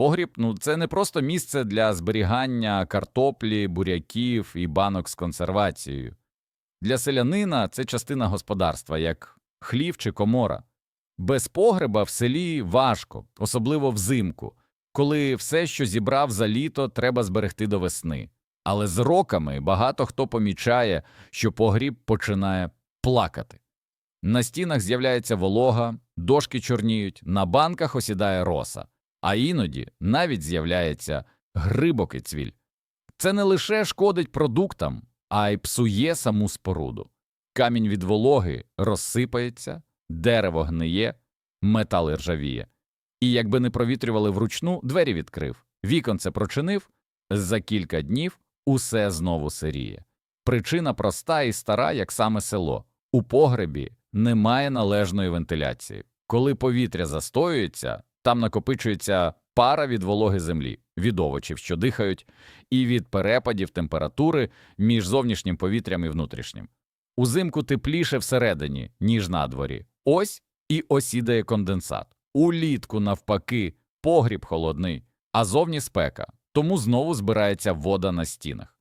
Погріб ну, це не просто місце для зберігання картоплі, буряків і банок з консервацією. Для селянина це частина господарства, як хлів чи комора. Без погреба в селі важко, особливо взимку, коли все, що зібрав за літо, треба зберегти до весни. Але з роками багато хто помічає, що погріб починає плакати. На стінах з'являється волога, дошки чорніють, на банках осідає роса, а іноді навіть з'являється грибокий цвіль. Це не лише шкодить продуктам, а й псує саму споруду. Камінь від вологи розсипається, дерево гниє, метал ржавіє. І якби не провітрювали вручну, двері відкрив, віконце прочинив, за кілька днів усе знову сиріє. Причина проста і стара, як саме село. У погребі немає належної вентиляції. Коли повітря застоюється, там накопичується пара від вологи землі, від овочів, що дихають, і від перепадів температури між зовнішнім повітрям і внутрішнім. Узимку тепліше всередині, ніж на дворі. Ось і осідає конденсат. Улітку, навпаки, погріб холодний, а зовні спека, тому знову збирається вода на стінах.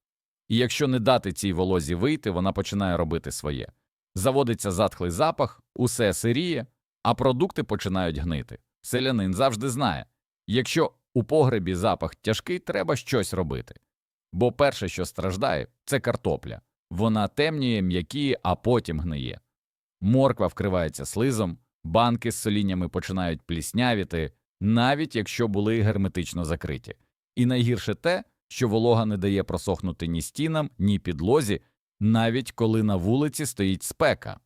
І якщо не дати цій волозі вийти, вона починає робити своє. Заводиться затхлий запах, усе сиріє, а продукти починають гнити. Селянин завжди знає якщо у погребі запах тяжкий, треба щось робити. Бо перше, що страждає, це картопля. Вона темніє, м'якіє, а потім гниє. Морква вкривається слизом, банки з соліннями починають пліснявіти, навіть якщо були герметично закриті. І найгірше те, що волога не дає просохнути ні стінам, ні підлозі, навіть коли на вулиці стоїть спека.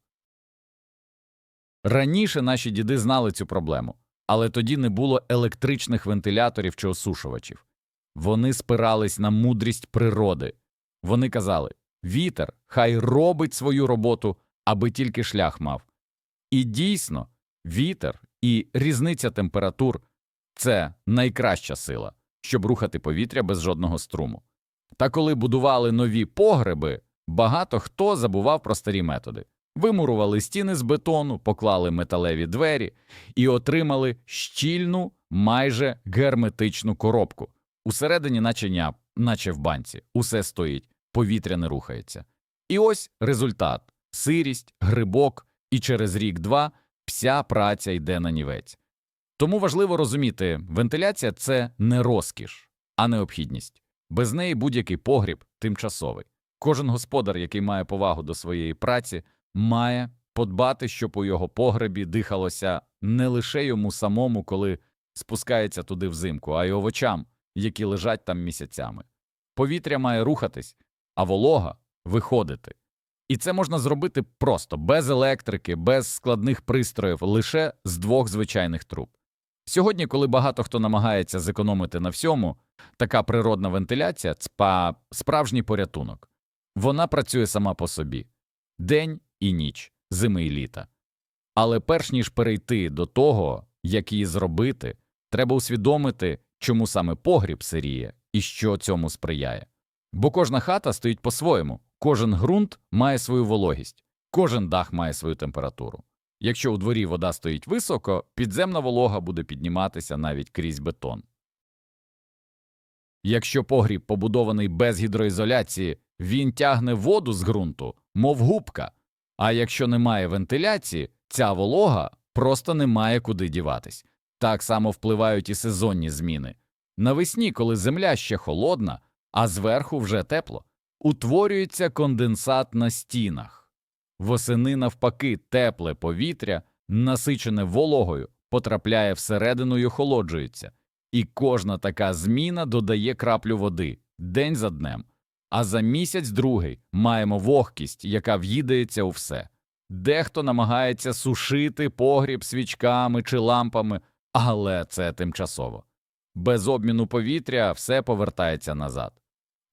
Раніше наші діди знали цю проблему, але тоді не було електричних вентиляторів чи осушувачів. Вони спирались на мудрість природи. Вони казали вітер, хай робить свою роботу, аби тільки шлях мав. І дійсно, вітер і різниця температур це найкраща сила, щоб рухати повітря без жодного струму. Та коли будували нові погреби, багато хто забував про старі методи. Вимурували стіни з бетону, поклали металеві двері і отримали щільну, майже герметичну коробку. Усередині начиня, наче в банці, усе стоїть, повітря не рухається. І ось результат сирість, грибок, і через рік-два вся праця йде на нівець. Тому важливо розуміти, вентиляція це не розкіш, а необхідність. Без неї будь-який погріб тимчасовий. Кожен господар, який має повагу до своєї праці, має подбати, щоб у його погребі дихалося не лише йому самому, коли спускається туди взимку, а й овочам, які лежать там місяцями. Повітря має рухатись, а волога виходити. І це можна зробити просто без електрики, без складних пристроїв, лише з двох звичайних труб. Сьогодні, коли багато хто намагається зекономити на всьому, така природна вентиляція це справжній порятунок. Вона працює сама по собі день і ніч, зими і літа. Але перш ніж перейти до того, як її зробити, треба усвідомити, чому саме погріб сиріє і що цьому сприяє. Бо кожна хата стоїть по-своєму, кожен ґрунт має свою вологість, кожен дах має свою температуру. Якщо у дворі вода стоїть високо, підземна волога буде підніматися навіть крізь бетон. Якщо погріб побудований без гідроізоляції, він тягне воду з ґрунту, мов губка, а якщо немає вентиляції, ця волога просто не має куди діватись. Так само впливають і сезонні зміни. Навесні, коли земля ще холодна, а зверху вже тепло, утворюється конденсат на стінах. Восени, навпаки, тепле повітря, насичене вологою, потрапляє всередину й охолоджується, і кожна така зміна додає краплю води день за днем. А за місяць другий маємо вогкість, яка в'їдається у все. Дехто намагається сушити погріб свічками чи лампами, але це тимчасово. Без обміну повітря все повертається назад.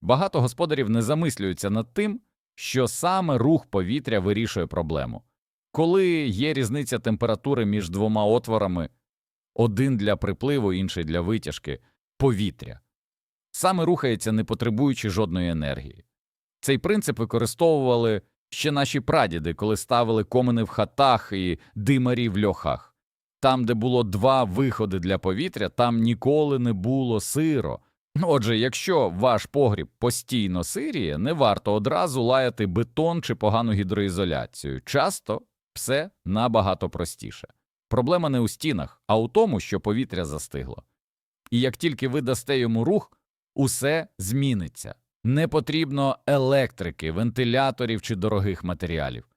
Багато господарів не замислюються над тим, що саме рух повітря вирішує проблему. Коли є різниця температури між двома отворами, один для припливу, інший для витяжки, повітря саме рухається, не потребуючи жодної енергії. Цей принцип використовували ще наші прадіди, коли ставили комини в хатах і димарі в льохах. Там, де було два виходи для повітря, там ніколи не було сиро. Отже, якщо ваш погріб постійно сиріє, не варто одразу лаяти бетон чи погану гідроізоляцію. Часто все набагато простіше. Проблема не у стінах, а у тому, що повітря застигло. І як тільки ви дасте йому рух, усе зміниться. Не потрібно електрики, вентиляторів чи дорогих матеріалів.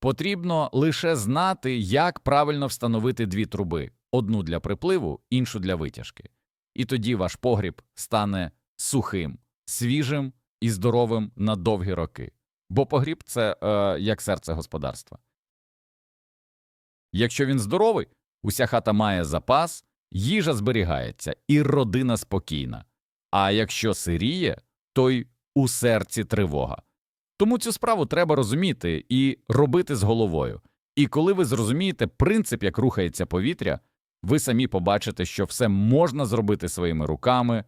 Потрібно лише знати, як правильно встановити дві труби: одну для припливу, іншу для витяжки. І тоді ваш погріб стане сухим, свіжим і здоровим на довгі роки. Бо погріб це е, як серце господарства. Якщо він здоровий, уся хата має запас, їжа зберігається і родина спокійна. А якщо сиріє, то й у серці тривога. Тому цю справу треба розуміти і робити з головою. І коли ви зрозумієте принцип, як рухається повітря, ви самі побачите, що все можна зробити своїми руками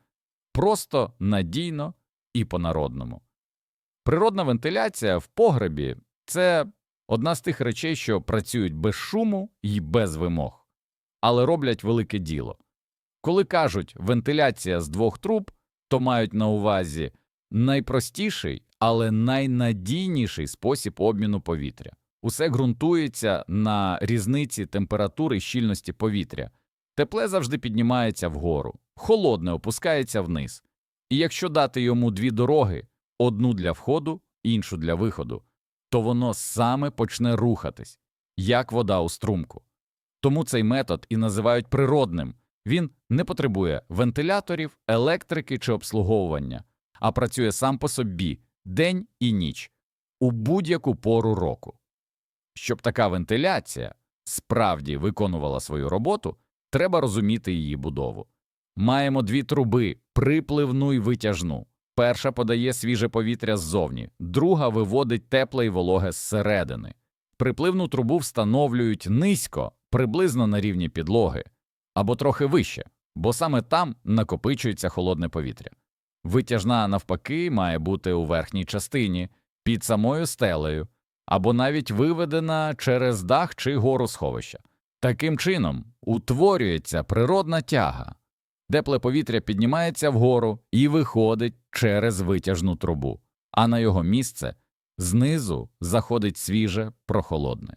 просто надійно і по-народному. Природна вентиляція в погребі це одна з тих речей, що працюють без шуму і без вимог, але роблять велике діло. Коли кажуть вентиляція з двох труб, то мають на увазі найпростіший, але найнадійніший спосіб обміну повітря. Усе ґрунтується на різниці температури і щільності повітря. Тепле завжди піднімається вгору, холодне опускається вниз. І якщо дати йому дві дороги одну для входу, іншу для виходу, то воно саме почне рухатись, як вода у струмку. Тому цей метод і називають природним він не потребує вентиляторів, електрики чи обслуговування, а працює сам по собі день і ніч у будь-яку пору року. Щоб така вентиляція справді виконувала свою роботу, треба розуміти її будову. Маємо дві труби припливну і витяжну. Перша подає свіже повітря ззовні, друга виводить тепле і вологе зсередини. Припливну трубу встановлюють низько, приблизно на рівні підлоги, або трохи вище, бо саме там накопичується холодне повітря. Витяжна, навпаки, має бути у верхній частині, під самою стелею, або навіть виведена через дах чи гору сховища. Таким чином утворюється природна тяга, тепле повітря піднімається вгору і виходить через витяжну трубу, а на його місце знизу заходить свіже прохолодне.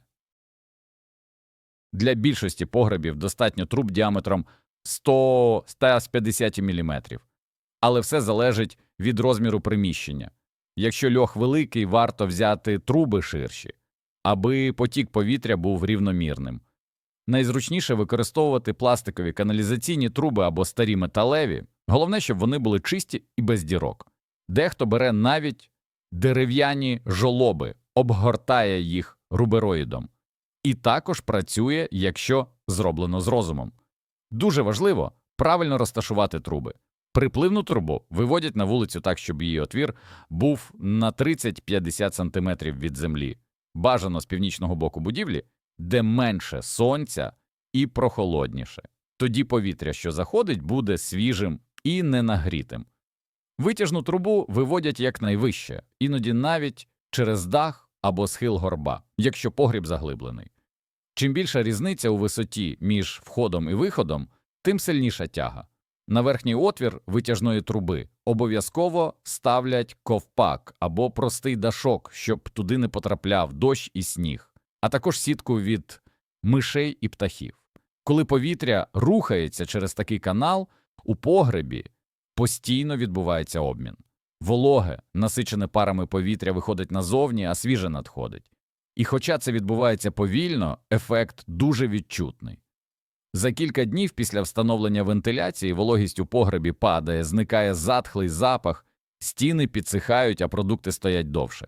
Для більшості погребів достатньо труб діаметром 100-150 мм, але все залежить від розміру приміщення. Якщо льох великий, варто взяти труби ширші, аби потік повітря був рівномірним. Найзручніше використовувати пластикові каналізаційні труби або старі металеві, головне, щоб вони були чисті і без дірок. Дехто бере навіть дерев'яні жолоби, обгортає їх рубероїдом. І також працює, якщо зроблено з розумом. Дуже важливо правильно розташувати труби. Припливну трубу виводять на вулицю так, щоб її отвір був на 30-50 см від землі, бажано з північного боку будівлі, де менше сонця і прохолодніше. Тоді повітря, що заходить, буде свіжим і ненагрітим. Витяжну трубу виводять якнайвище, іноді навіть через дах або схил горба, якщо погріб заглиблений. Чим більша різниця у висоті між входом і виходом, тим сильніша тяга. На верхній отвір витяжної труби обов'язково ставлять ковпак або простий дашок, щоб туди не потрапляв дощ і сніг, а також сітку від мишей і птахів. Коли повітря рухається через такий канал, у погребі постійно відбувається обмін. Вологе, насичене парами повітря виходить назовні, а свіже надходить. І хоча це відбувається повільно, ефект дуже відчутний. За кілька днів після встановлення вентиляції вологість у погребі падає, зникає затхлий запах, стіни підсихають, а продукти стоять довше.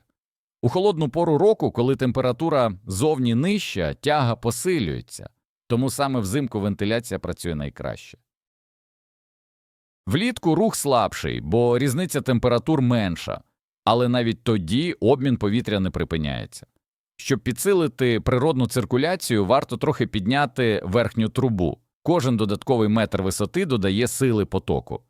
У холодну пору року, коли температура зовні нижча, тяга посилюється, тому саме взимку вентиляція працює найкраще. Влітку рух слабший, бо різниця температур менша, але навіть тоді обмін повітря не припиняється. Щоб підсилити природну циркуляцію, варто трохи підняти верхню трубу. Кожен додатковий метр висоти додає сили потоку.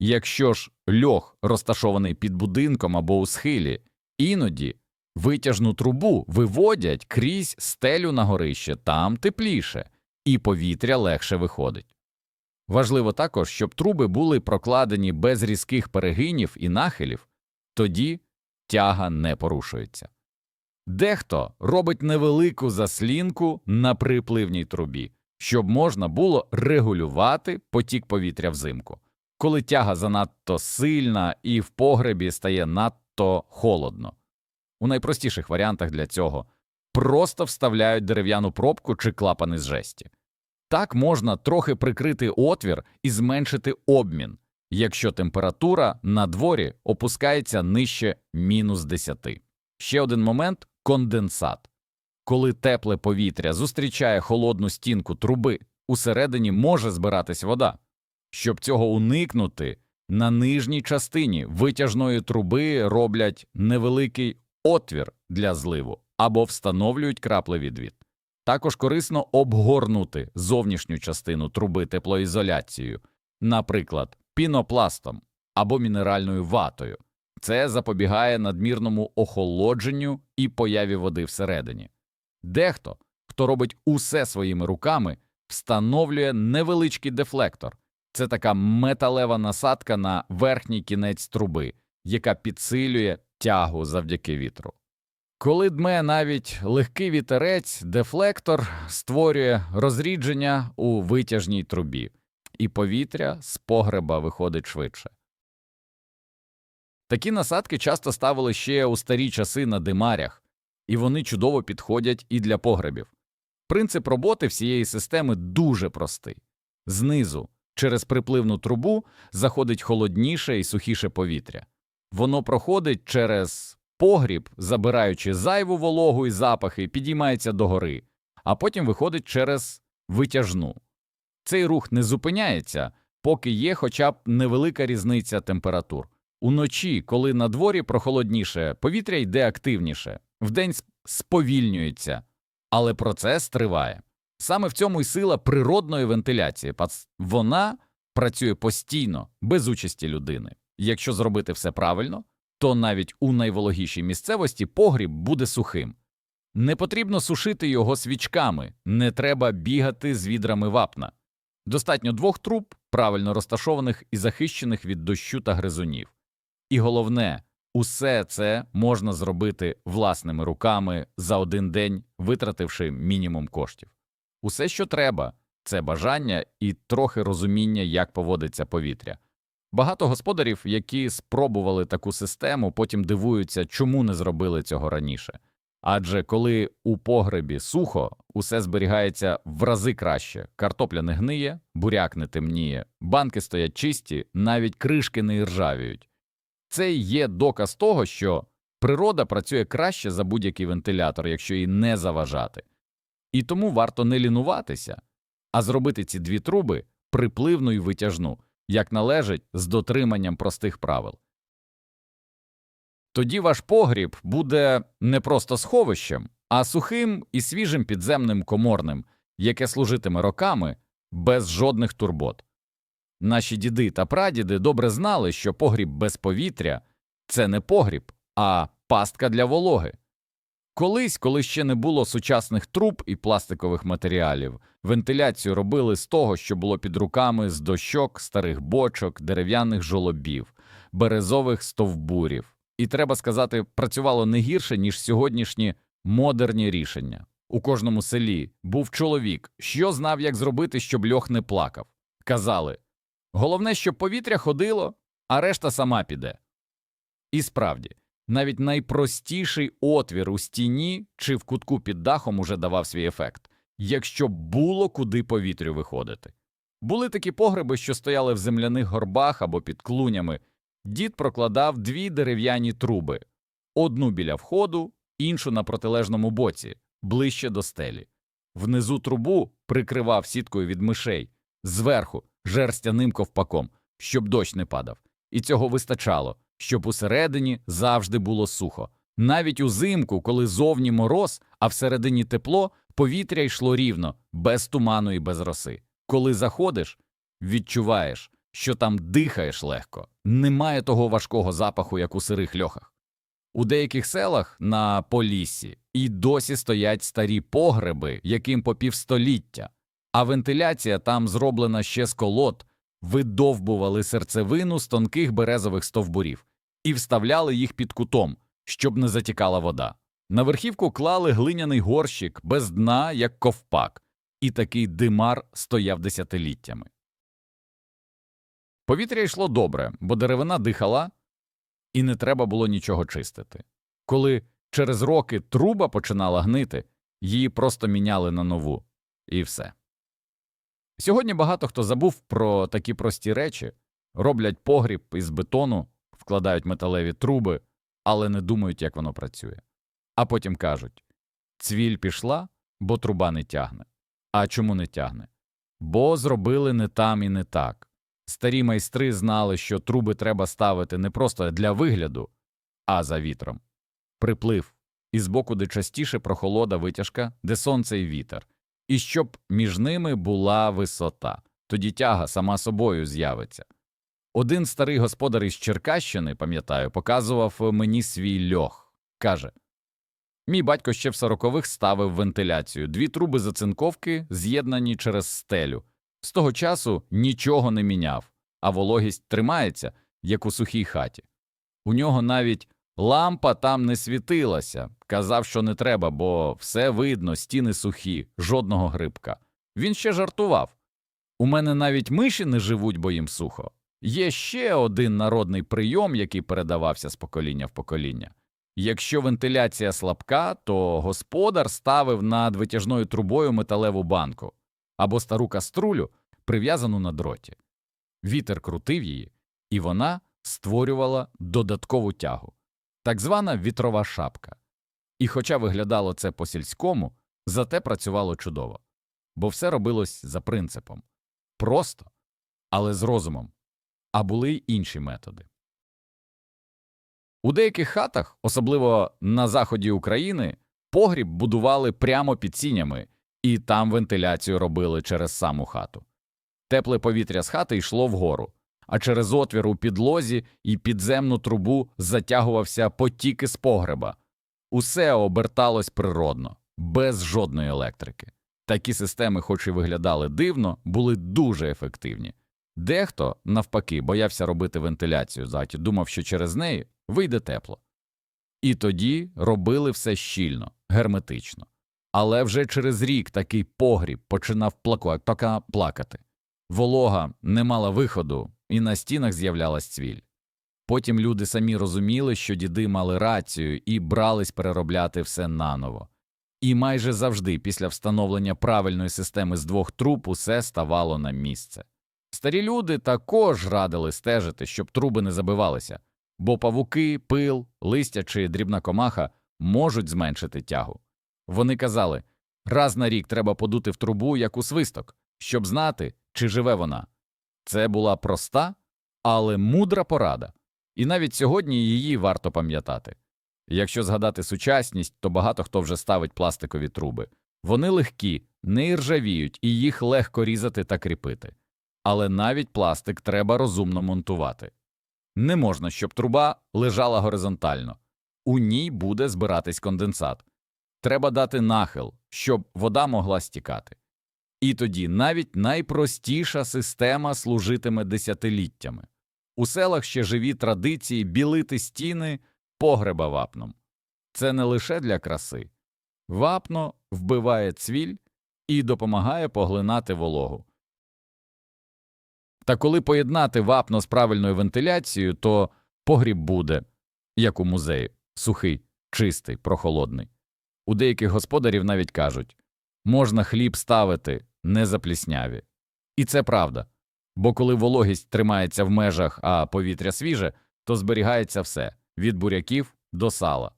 Якщо ж льох розташований під будинком або у схилі, іноді витяжну трубу виводять крізь стелю на горище, там тепліше, і повітря легше виходить. Важливо також, щоб труби були прокладені без різких перегинів і нахилів, тоді тяга не порушується. Дехто робить невелику заслінку на припливній трубі, щоб можна було регулювати потік повітря взимку, коли тяга занадто сильна і в погребі стає надто холодно. У найпростіших варіантах для цього просто вставляють дерев'яну пробку чи клапани з жесті. Так можна трохи прикрити отвір і зменшити обмін, якщо температура на дворі опускається нижче мінус 10. Ще один момент конденсат. Коли тепле повітря зустрічає холодну стінку труби, усередині може збиратись вода. Щоб цього уникнути, на нижній частині витяжної труби роблять невеликий отвір для зливу або встановлюють краплевідвід. Також корисно обгорнути зовнішню частину труби теплоізоляцією, наприклад, пінопластом або мінеральною ватою. Це запобігає надмірному охолодженню і появі води всередині. Дехто, хто робить усе своїми руками, встановлює невеличкий дефлектор. Це така металева насадка на верхній кінець труби, яка підсилює тягу завдяки вітру. Коли дме навіть легкий вітерець, дефлектор створює розрідження у витяжній трубі, і повітря з погреба виходить швидше. Такі насадки часто ставили ще у старі часи на димарях, і вони чудово підходять і для погребів. Принцип роботи всієї системи дуже простий знизу, через припливну трубу, заходить холодніше і сухіше повітря. Воно проходить через погріб, забираючи зайву вологу і запахи, підіймається догори, а потім виходить через витяжну. Цей рух не зупиняється, поки є хоча б невелика різниця температур. Уночі, коли на дворі прохолодніше, повітря йде активніше, вдень сповільнюється, але процес триває. Саме в цьому й сила природної вентиляції. Вона працює постійно, без участі людини. Якщо зробити все правильно, то навіть у найвологішій місцевості погріб буде сухим. Не потрібно сушити його свічками, не треба бігати з відрами вапна. Достатньо двох труб, правильно розташованих і захищених від дощу та гризунів. І головне, усе це можна зробити власними руками за один день, витративши мінімум коштів. Усе, що треба, це бажання і трохи розуміння, як поводиться повітря. Багато господарів, які спробували таку систему, потім дивуються, чому не зробили цього раніше. Адже коли у погребі сухо, усе зберігається в рази краще, картопля не гниє, буряк не темніє, банки стоять чисті, навіть кришки не іржавіють. Це є доказ того, що природа працює краще за будь-який вентилятор, якщо їй не заважати. І тому варто не лінуватися, а зробити ці дві труби припливну і витяжну, як належить з дотриманням простих правил. Тоді ваш погріб буде не просто сховищем, а сухим і свіжим підземним коморним, яке служитиме роками без жодних турбот. Наші діди та прадіди добре знали, що погріб без повітря це не погріб, а пастка для вологи. Колись, коли ще не було сучасних труб і пластикових матеріалів, вентиляцію робили з того, що було під руками з дощок, старих бочок, дерев'яних жолобів, березових стовбурів. І треба сказати, працювало не гірше, ніж сьогоднішні модерні рішення. У кожному селі був чоловік, що знав, як зробити, щоб льох не плакав. Казали головне, щоб повітря ходило, а решта сама піде. І справді, навіть найпростіший отвір у стіні чи в кутку під дахом уже давав свій ефект, якщо було куди повітрю виходити. Були такі погреби, що стояли в земляних горбах або під клунями. Дід прокладав дві дерев'яні труби одну біля входу, іншу на протилежному боці, ближче до стелі. Внизу трубу прикривав сіткою від мишей, зверху жерстяним ковпаком, щоб дощ не падав. І цього вистачало, щоб усередині завжди було сухо. Навіть узимку, коли зовні мороз, а всередині тепло, повітря йшло рівно, без туману і без роси. Коли заходиш, відчуваєш, що там дихаєш легко, немає того важкого запаху, як у сирих льохах. У деяких селах на Поліссі і досі стоять старі погреби, яким по півстоліття. А вентиляція там зроблена ще з колод, видовбували серцевину з тонких березових стовбурів і вставляли їх під кутом, щоб не затікала вода. На верхівку клали глиняний горщик без дна, як ковпак, і такий димар стояв десятиліттями. Повітря йшло добре, бо деревина дихала, і не треба було нічого чистити. Коли через роки труба починала гнити, її просто міняли на нову, і все. Сьогодні багато хто забув про такі прості речі, роблять погріб із бетону, вкладають металеві труби, але не думають, як воно працює. А потім кажуть цвіль пішла, бо труба не тягне. А чому не тягне? Бо зробили не там і не так. Старі майстри знали, що труби треба ставити не просто для вигляду, а за вітром. Приплив, і збоку, де частіше прохолода витяжка, де сонце і вітер, і щоб між ними була висота, тоді тяга сама собою з'явиться. Один старий господар із Черкащини, пам'ятаю, показував мені свій льох. Каже Мій батько ще в сорокових ставив вентиляцію, дві труби зацинковки з'єднані через стелю. З того часу нічого не міняв, а вологість тримається, як у сухій хаті. У нього навіть лампа там не світилася, казав, що не треба, бо все видно, стіни сухі, жодного грибка. Він ще жартував. У мене навіть миші не живуть, бо їм сухо. Є ще один народний прийом, який передавався з покоління в покоління. Якщо вентиляція слабка, то господар ставив над витяжною трубою металеву банку або стару каструлю, прив'язану на дроті. Вітер крутив її, і вона створювала додаткову тягу, так звана вітрова шапка. І хоча виглядало це по сільському, зате працювало чудово, бо все робилось за принципом просто, але з розумом, а були й інші методи. У деяких хатах, особливо на заході України, погріб будували прямо під сінями, і там вентиляцію робили через саму хату. Тепле повітря з хати йшло вгору, а через отвір у підлозі і підземну трубу затягувався потік із погреба. Усе оберталось природно, без жодної електрики. Такі системи, хоч і виглядали дивно, були дуже ефективні. Дехто, навпаки, боявся робити вентиляцію заті, думав, що через неї вийде тепло. І тоді робили все щільно, герметично. Але вже через рік такий погріб починав плака- плакати. Волога не мала виходу, і на стінах з'являлась цвіль. Потім люди самі розуміли, що діди мали рацію і брались переробляти все наново. І майже завжди після встановлення правильної системи з двох труб усе ставало на місце. Старі люди також радили стежити, щоб труби не забивалися, бо павуки, пил, листя чи дрібна комаха можуть зменшити тягу. Вони казали раз на рік треба подути в трубу, як у свисток, щоб знати, чи живе вона. Це була проста, але мудра порада, і навіть сьогодні її варто пам'ятати. Якщо згадати сучасність, то багато хто вже ставить пластикові труби. Вони легкі, не іржавіють, і їх легко різати та кріпити. Але навіть пластик треба розумно монтувати. Не можна, щоб труба лежала горизонтально, у ній буде збиратись конденсат. Треба дати нахил, щоб вода могла стікати. І тоді навіть найпростіша система служитиме десятиліттями. У селах ще живі традиції білити стіни погреба вапном. Це не лише для краси. Вапно вбиває цвіль і допомагає поглинати вологу. Та коли поєднати вапно з правильною вентиляцією, то погріб буде, як у музеї, сухий, чистий, прохолодний. У деяких господарів навіть кажуть можна хліб ставити не заплісняві. І це правда. Бо коли вологість тримається в межах, а повітря свіже, то зберігається все від буряків до сала.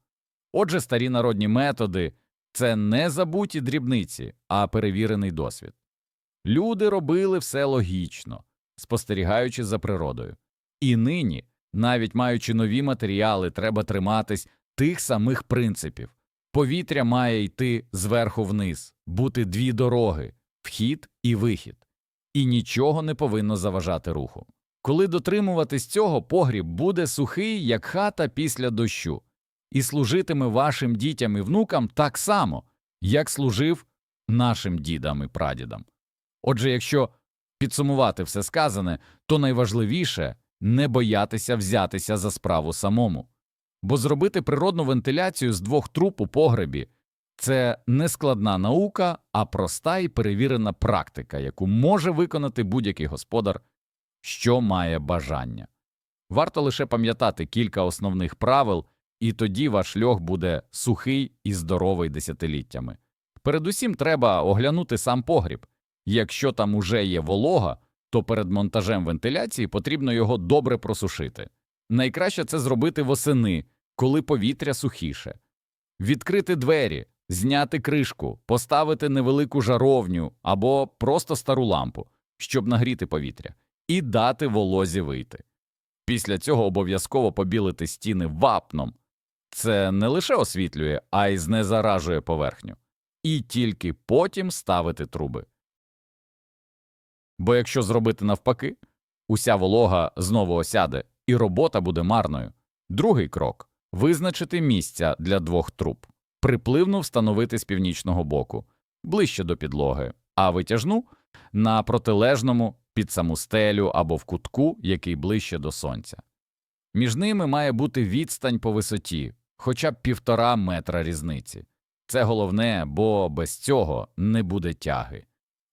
Отже, старі народні методи це не забуті дрібниці, а перевірений досвід. Люди робили все логічно, спостерігаючи за природою. І нині, навіть маючи нові матеріали, треба триматись тих самих принципів. Повітря має йти зверху вниз, бути дві дороги вхід і вихід, і нічого не повинно заважати руху. Коли дотримуватись цього, погріб буде сухий, як хата після дощу, і служитиме вашим дітям і внукам так само, як служив нашим дідам і прадідам. Отже, якщо підсумувати все сказане, то найважливіше не боятися взятися за справу самому. Бо зробити природну вентиляцію з двох труб у погребі це не складна наука, а проста і перевірена практика, яку може виконати будь-який господар, що має бажання. Варто лише пам'ятати кілька основних правил, і тоді ваш льох буде сухий і здоровий десятиліттями. Передусім треба оглянути сам погріб. Якщо там уже є волога, то перед монтажем вентиляції потрібно його добре просушити. Найкраще це зробити восени, коли повітря сухіше. Відкрити двері, зняти кришку, поставити невелику жаровню або просто стару лампу, щоб нагріти повітря, і дати волозі вийти. Після цього обов'язково побілити стіни вапном. Це не лише освітлює, а й знезаражує поверхню. І тільки потім ставити труби. Бо якщо зробити навпаки, уся волога знову осяде, і робота буде марною. Другий крок визначити місця для двох труб, припливну встановити з північного боку, ближче до підлоги, а витяжну на протилежному під саму стелю або в кутку, який ближче до сонця. Між ними має бути відстань по висоті, хоча б півтора метра різниці. Це головне, бо без цього не буде тяги.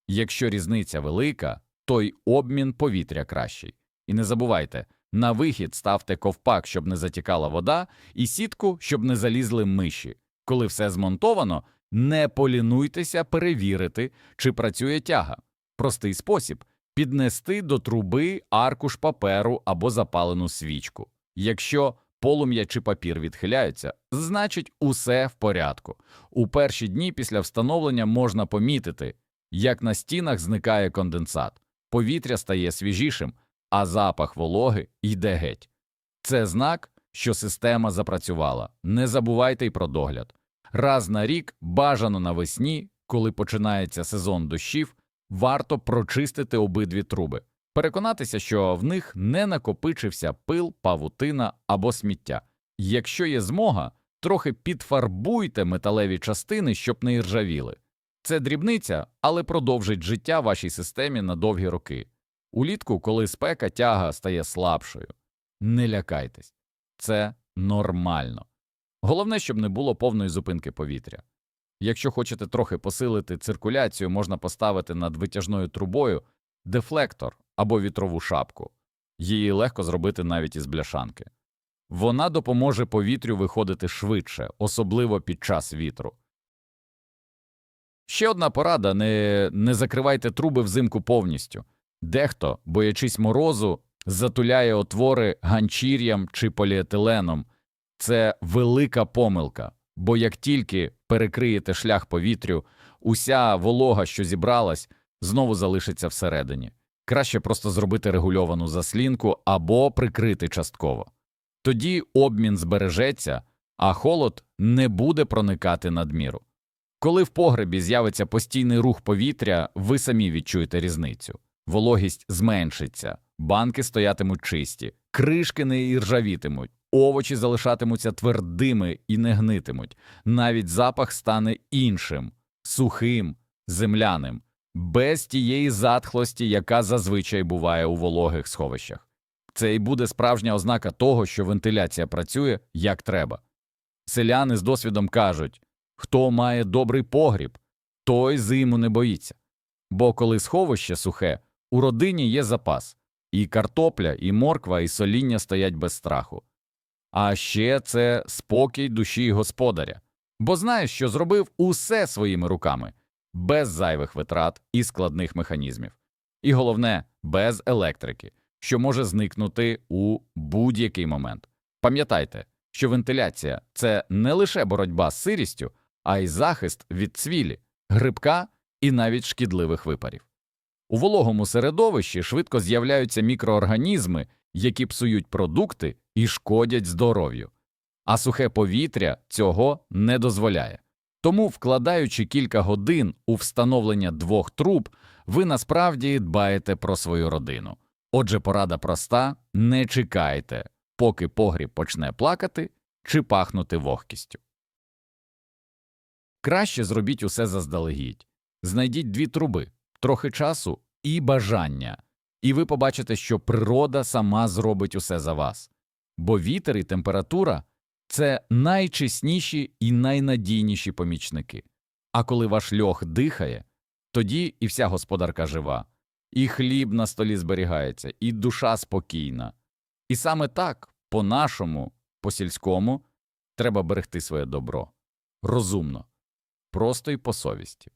Якщо різниця велика, то й обмін повітря кращий. І не забувайте, на вихід ставте ковпак, щоб не затікала вода, і сітку, щоб не залізли миші. Коли все змонтовано, не полінуйтеся перевірити, чи працює тяга. Простий спосіб піднести до труби аркуш паперу або запалену свічку. Якщо полум'я чи папір відхиляються, значить усе в порядку. У перші дні після встановлення можна помітити, як на стінах зникає конденсат, повітря стає свіжішим, а запах вологи йде геть. Це знак, що система запрацювала. Не забувайте й про догляд. Раз на рік, бажано навесні, коли починається сезон дощів, варто прочистити обидві труби, переконатися, що в них не накопичився пил, павутина або сміття. Якщо є змога, трохи підфарбуйте металеві частини, щоб не іржавіли. Це дрібниця, але продовжить життя вашій системі на довгі роки. Улітку, коли спека тяга стає слабшою. Не лякайтесь, це нормально. Головне, щоб не було повної зупинки повітря. Якщо хочете трохи посилити циркуляцію, можна поставити над витяжною трубою дефлектор або вітрову шапку. Її легко зробити навіть із бляшанки. Вона допоможе повітрю виходити швидше, особливо під час вітру. Ще одна порада не, не закривайте труби взимку повністю. Дехто, боячись морозу, затуляє отвори ганчір'ям чи поліетиленом. Це велика помилка, бо як тільки перекриєте шлях повітрю, уся волога, що зібралась, знову залишиться всередині. Краще просто зробити регульовану заслінку або прикрити частково. Тоді обмін збережеться, а холод не буде проникати надміру. Коли в погребі з'явиться постійний рух повітря, ви самі відчуєте різницю. Вологість зменшиться, банки стоятимуть чисті, кришки не іржавітимуть, овочі залишатимуться твердими і не гнитимуть, навіть запах стане іншим, сухим, земляним, без тієї затхлості, яка зазвичай буває у вологих сховищах. Це і буде справжня ознака того, що вентиляція працює як треба. Селяни з досвідом кажуть хто має добрий погріб, той зиму не боїться. Бо коли сховище сухе, у родині є запас, і картопля, і морква, і соління стоять без страху. А ще це спокій душі господаря, бо знаєш, що зробив усе своїми руками, без зайвих витрат і складних механізмів. І головне, без електрики, що може зникнути у будь-який момент. Пам'ятайте, що вентиляція це не лише боротьба з сирістю, а й захист від цвілі, грибка і навіть шкідливих випарів. У вологому середовищі швидко з'являються мікроорганізми, які псують продукти і шкодять здоров'ю, а сухе повітря цього не дозволяє. Тому, вкладаючи кілька годин у встановлення двох труб, ви насправді дбаєте про свою родину. Отже, порада проста не чекайте, поки погріб почне плакати чи пахнути вогкістю. Краще зробіть усе заздалегідь. Знайдіть дві труби, трохи часу і бажання, і ви побачите, що природа сама зробить усе за вас. Бо вітер і температура це найчесніші і найнадійніші помічники. А коли ваш льох дихає, тоді і вся господарка жива, і хліб на столі зберігається, і душа спокійна. І саме так, по-нашому, по-сільському, треба берегти своє добро. Розумно, просто і по совісті.